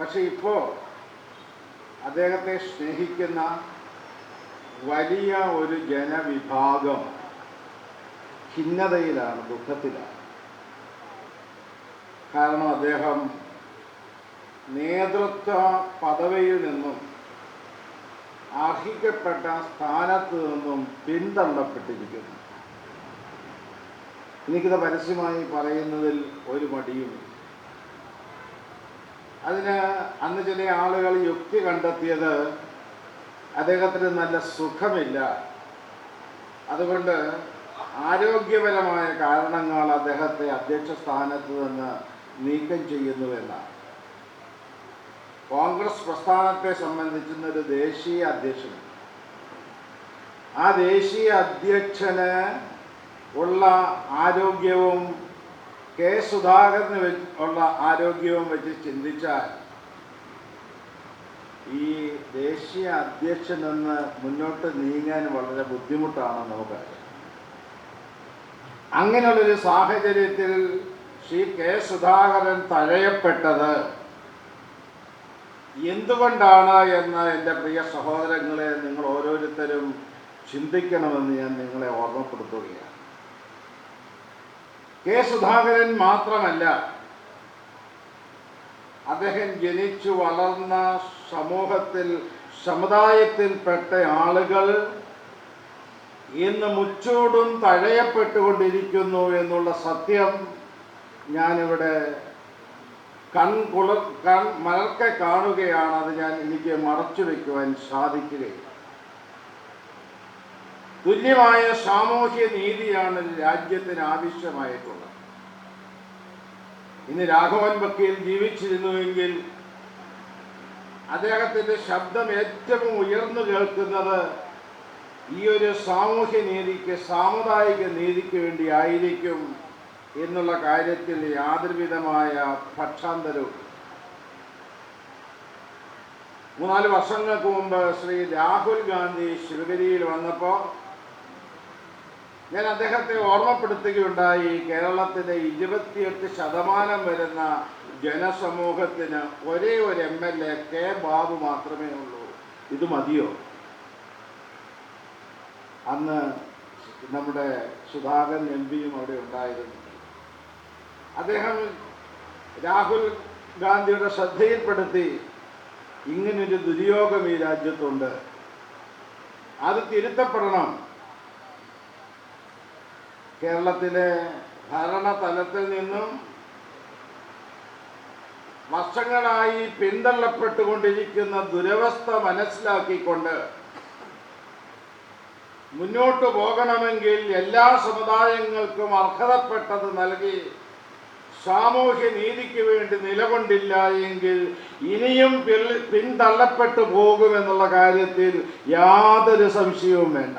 പക്ഷെ ഇപ്പോൾ അദ്ദേഹത്തെ സ്നേഹിക്കുന്ന വലിയ ഒരു ജനവിഭാഗം ഖിന്നതയിലാണ് ദുഃഖത്തിലാണ്. കാരണം അദ്ദേഹം നേതൃത്വ പദവിയിൽ നിന്നും അർഹിക്കപ്പെട്ട സ്ഥാനത്ത് നിന്നും പിന്തള്ളപ്പെട്ടിരിക്കുന്നു. എനിക്കിത് പരസ്യമായി പറയുന്നതിൽ ഒരു മടിയുമില്ല. അതിന് അന്ന് ചില ആളുകൾ യുക്തി കണ്ടെത്തിയത് അദ്ദേഹത്തിന് നല്ല സുഖമില്ല. അതുകൊണ്ട് ആരോഗ്യപരമായ കാരണങ്ങൾ അദ്ദേഹത്തെ അധ്യക്ഷ സ്ഥാനത്ത് നിന്ന് നീക്കം ചെയ്യുന്നുവെന്നാണ് കോൺഗ്രസ് പ്രസ്ഥാനത്തെ സംബന്ധിച്ചുന്നൊരു ദേശീയ അധ്യക്ഷൻ ആ ദേശീയ അധ്യക്ഷന് ഉള്ള ആരോഗ്യവും കെ സുധാകരന് ഉള്ള ആരോഗ്യവും വെച്ച് ചിന്തിച്ചാൽ ഈ ദേശീയ അധ്യക്ഷൻ നിന്ന് മുന്നോട്ട് നീങ്ങാൻ വളരെ ബുദ്ധിമുട്ടാണ് നമുക്കറിയാം അങ്ങനെയുള്ളൊരു സാഹചര്യത്തിൽ ശ്രീ കെ സുധാകരൻ തഴയപ്പെട്ടത് എന്തുകൊണ്ടാണ് എന്ന് എന്റെ പ്രിയ സഹോദരങ്ങളെ നിങ്ങൾ ഓരോരുത്തരും ചിന്തിക്കണമെന്ന് ഞാൻ നിങ്ങളെ ഓർമ്മപ്പെടുത്തുകയാണ്. കെ സുധാകരൻ മാത്രമല്ല അദ്ദേഹം ജനിച്ചു വളർന്ന സമൂഹത്തിൽ സമുദായത്തിൽപ്പെട്ട ആളുകൾ ഇന്ന് മുച്ചൂടും തഴയപ്പെട്ടുകൊണ്ടിരിക്കുന്നു എന്നുള്ള സത്യം ഞാനിവിടെ കൺകുള കൺ മലർക്കെ കാണുകയാണ്. അത് ഞാൻ എനിക്ക് മറച്ചു വയ്ക്കുവാൻ സാധിക്കുകയില്ല. തുല്യമായ സാമൂഹ്യ നീതിയാണ് രാജ്യത്തിന് ആവശ്യമായിട്ടുള്ളത്. ഇന്ന് രാഘവൻ ബക്കയിൽ ജീവിച്ചിരുന്നുവെങ്കിൽ അദ്ദേഹത്തിന്റെ ശബ്ദം ഏറ്റവും ഉയർന്നു കേൾക്കുന്നത് ഈ ഒരു സാമൂഹ്യ നീതിക്ക് സാമുദായിക നീതിക്ക് വേണ്ടി ആയിരിക്കും എന്നുള്ള കാര്യത്തിൽ യാതൊരുവിധമായ പക്ഷാന്തരവും മൂന്നാൽ വർഷങ്ങൾക്ക് മുമ്പ് ശ്രീ രാഹുൽ ഗാന്ധി ശിവഗിരിയിൽ വന്നപ്പോൾ ഞാൻ അദ്ദേഹത്തെ ഓർമ്മപ്പെടുത്തുകയുണ്ടായി കേരളത്തിലെ ഇരുപത്തിയെട്ട് ശതമാനം വരുന്ന ജനസമൂഹത്തിന് ഒരേ ഒരു M L A K Babu മാത്രമേ ഉള്ളൂ. ഇത് മതിയോ? അന്ന് നമ്മുടെ സുധാകരൻ എം പിയും അവിടെ ഉണ്ടായിരുന്നു. അദ്ദേഹം രാഹുൽ ഗാന്ധിയുടെ ശ്രദ്ധയിൽപ്പെടുത്തി ഇങ്ങനൊരു ദുര്യോഗം ഈ രാജ്യത്തുണ്ട്. അത് തിരുത്തപ്പെടണം. കേരളത്തിലെ ഭരണതലത്തിൽ നിന്നും വർഷങ്ങളായി പിന്തള്ളപ്പെട്ടുകൊണ്ടിരിക്കുന്ന ദുരവസ്ഥ മനസ്സിലാക്കിക്കൊണ്ട് മുന്നോട്ട് പോകണമെങ്കിൽ എല്ലാ സമുദായങ്ങൾക്കും അർഹതപ്പെട്ടത് നൽകി സാമൂഹ്യ നീതിക്ക് വേണ്ടി നിലകൊണ്ടില്ല എങ്കിൽ ഇനിയും പിന്തള്ളപ്പെട്ടു പോകുമെന്നുള്ള കാര്യത്തിൽ യാതൊരു സംശയവും വേണ്ട.